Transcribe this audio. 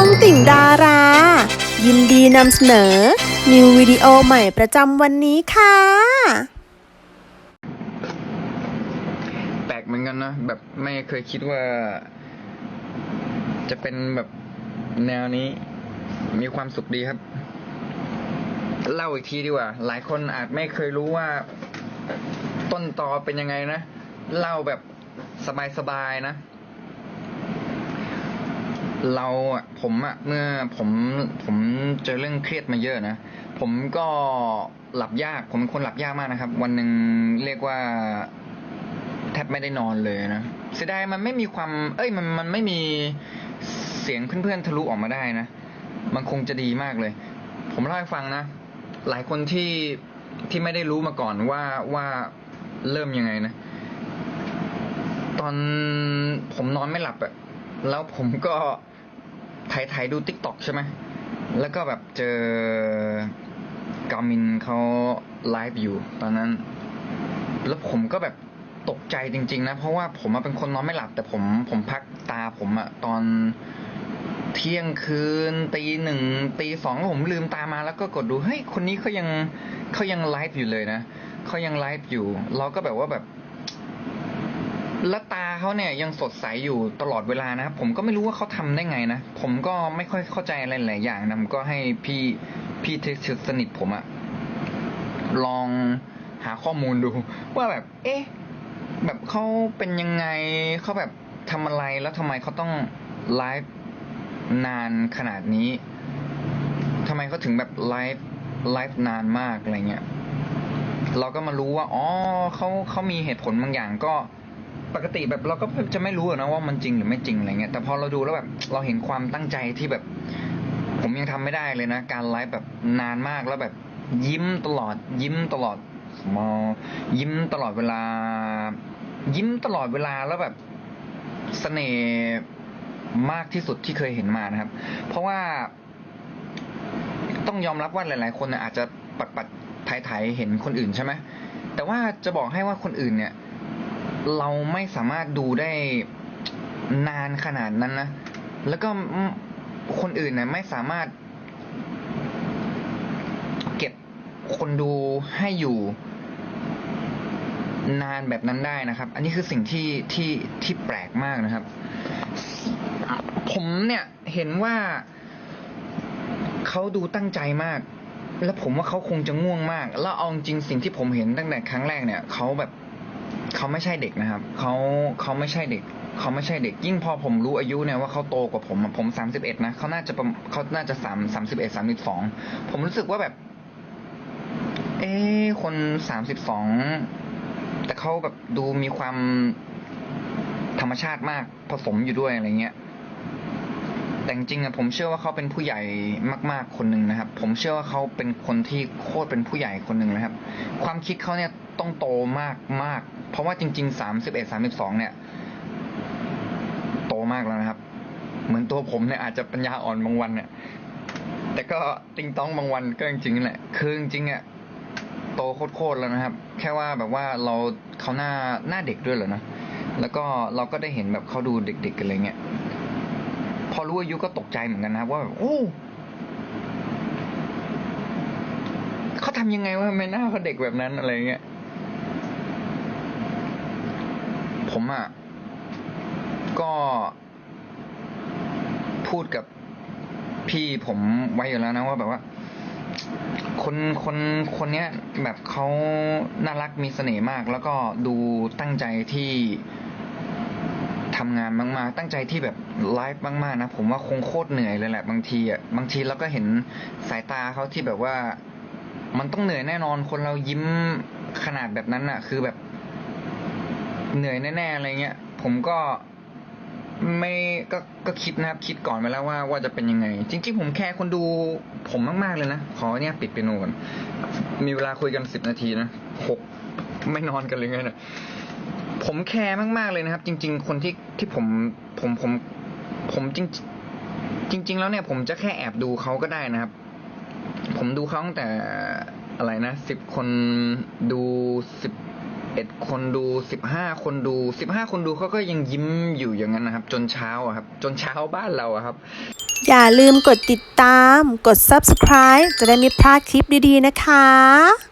องติ่งดารา ยินดีนำเสนอ นิววิดีโอใหม่ประจำวันนี้ค่ะ แปลกเหมือนกันนะ แบบไม่เคยคิดว่า จะเป็นแบบแนวนี้ มีความสุขดีครับ เล่าอีกทีดีกว่า หลายคนอาจไม่เคยรู้ว่า ต้นตอเป็นยังไงนะ เล่าแบบสบายๆนะ เราอะผมอะเมื่อผมผมเจอเรื่องเครียดมาเยอะนะ ผมก็หลับยาก ผมเป็นคนหลับยากมากนะครับ วันหนึ่งเรียกว่าแทบไม่ได้นอนเลยนะเสียดายมันไม่มีความ เอ้ยมันมันไม่มีเสียงเพื่อนๆทะลุออกมาได้นะ มันคงจะดีมากเลย ผมเล่าให้ฟังนะ หลายคนที่ที่ไม่ได้รู้มาก่อนว่าว่าเริ่มยังไงนะ ตอนผมนอนไม่หลับอะแล้วผมก็ ไถ่ายๆดูติ๊กต็อกใช่ไหมแล้วก็แบบเจอกามินเขาไลฟ์อยู่ ตอนนั้น แล้วผมก็แบบตกใจจริง ๆ นะ เพราะว่าผมเป็นคนนอนไม่หลับ แต่ผมผมพักตาผมอะตอนเที่ยงคืนตีหนึ่งตีสองผมลืมตามาแล้วก็กดดูเฮ้ยคนนี้เขายังเขายังไลฟ์อยู่เลยนะเขายังไลฟ์อยู่ เราก็แบบว่าแบบ แล้วตาเขาเนี่ยยังสดใสอยู่ตลอดเวลานะครับผมก็ไม่รู้ว่าเขาทำได้ไงนะ ผมก็ไม่ค่อยเข้าใจอะไรหลายอย่างนะก็ให้พี่พี่ที่สนิทผมอะลองหาข้อมูลดู ว่าแบบ เอ๊ะแบบเขาเป็นยังไงเขาแบบทำอะไรแล้วทำไมเขาต้องไลฟ์นานขนาดนี้ทำไมเขาถึงแบบไลฟ์ไลฟ์นานมากอะไรเงี้ยเราก็มารู้ว่าอ๋อเขาเขามีเหตุผลบางอย่างก็ ปกติแบบเราก็จะไม่รู้นะว่ามันจริงหรือไม่จริงอะไรเงี้ยแต่พอเราดูแล้วแบบเราเห็นความตั้งใจที่แบบ ผมยังทำไม่ได้เลยนะ การไลฟ์แบบนานมากแล้วแบบยิ้มตลอด ยิ้มตลอดมอยิ้มตลอดเวลา ยิ้มตลอดเวลาแล้วแบบเสน่ห์มากที่สุดที่เคยเห็นมานะครับ เพราะว่าต้องยอมรับว่าหลาย ๆ คนอาจจะปัดปัดถ่ายถ่ายๆเห็นคนอื่นใช่ไหมแต่ว่าจะบอกให้ว่าคนอื่นเนี่ย เราไม่สามารถดูได้นานขนาดนั้นนะ แล้วก็คนอื่นเนี่ยไม่สามารถ เก็บคนดูให้อยู่ นานแบบนั้นได้นะครับ อันนี้คือสิ่งที่ที่ที่แปลกมากนะครับ ผมเนี่ยเห็นว่าเขาดูตั้งใจมาก แล้วผมว่าเขาคงจะง่วงมาก แล้วเอาจริงสิ่งที่ผมเห็นตั้งแต่ครั้งแรกเนี่ยเขาแบบ เขาไม่ใช่เด็กนะครับเขาเขาไม่ใช่เด็กเขาไม่ใช่เด็ก ยิ่งพอผมรู้อายุเนี่ยว่าเขาโตกว่าผมผมสามสิบเอ็ดนะเขาน่าจะประเขาน่าจะสามสามสิบเอ็ดสามสิบสองผมรู้สึกว่าแบบ เอ๊ะคนสามสิบสองแต่เขาแบบดูมีความธรรมชาติมากผสมอยู่ด้วยอะไรเงี้ยแต่จริงอะผมเชื่อว่าเขาเป็นผู้ใหญ่มาก ๆคนหนึ่งนะครับ ผมเชื่อว่าเขาเป็นคนที่โคตรเป็นผู้ใหญ่คนหนึ่งนะครับ ความคิดเขาเนี่ย ต้องโตมากมาก เพราะว่าจริง ๆ สามสิบเอ็ดสามสิบสองเนี่ย โตมากแล้วนะครับ เหมือนตัวผมเนี่ยอาจจะปัญญาอ่อนบางวันเนี่ย แต่ก็ติงต้องบางวันก็จริงๆแหละ คือจริงๆอะโตโคตรๆแล้วนะครับ แค่ว่าแบบว่าเราเขาหน้าหน้าเด็กด้วยเหรอนะ แล้วก็เราก็ได้เห็นแบบเขาดูเด็ก ๆ กันอะไรเงี้ย พอรู้อายุก็ตกใจเหมือนกันนะครับ ว่าแบบโอ้เขาทำยังไงวะทำไมหน้าเขาเด็กแบบนั้นอะไรเงี้ย ผมอะก็พูดกับพี่ผมไว้อยู่แล้วนะว่าแบบว่า คนคนคนเนี้ยแบบเขาน่ารักมีเสน่ห์มาก แล้วก็ดูตั้งใจที่ทำงานมากๆ ตั้งใจที่แบบไลฟ์มากๆนะ ผมว่าคงโคตรเหนื่อยเลยแหละบางทีอะ บางทีเราก็เห็นสายตาเขาที่แบบว่า มันต้องเหนื่อยแน่นอน คนเรายิ้มขนาดแบบนั้นอะ คือแบบ เหนื่อยแน่ๆอะไรเงี้ยผมก็ไม่ก็ก็คิดนะครับคิดก่อนไปแล้วว่าว่าจะเป็นยังไง จริง ๆ ผมแคร์คนดูผมมากๆเลยนะ ขอเนี่ยปิดเปียโนก่อนมีเวลาคุยกันสิบนาทีนะหกไม่นอนกันเลยไงเนี่ยผมแคร์มากๆเลยนะครับ จริง ๆ คนที่ที่ผมผมผม ผมจริงจริง ๆ แล้วเนี่ย ผมจะแค่แอบดูเขาก็ได้นะครับ ผมดูเขาตั้งแต่อะไรนะสิบคนดูสิบ เอ11คนดู15คนดูสิบห้าคนดูเขาก็ยังยิ้มอยู่อย่างนั้นนะครับ จนเช้าอะครับ จนเช้าบ้านเราอะครับ อย่าลืมกดติดตาม กด subscribe จะได้ไม่พลาดคลิปดีๆนะคะ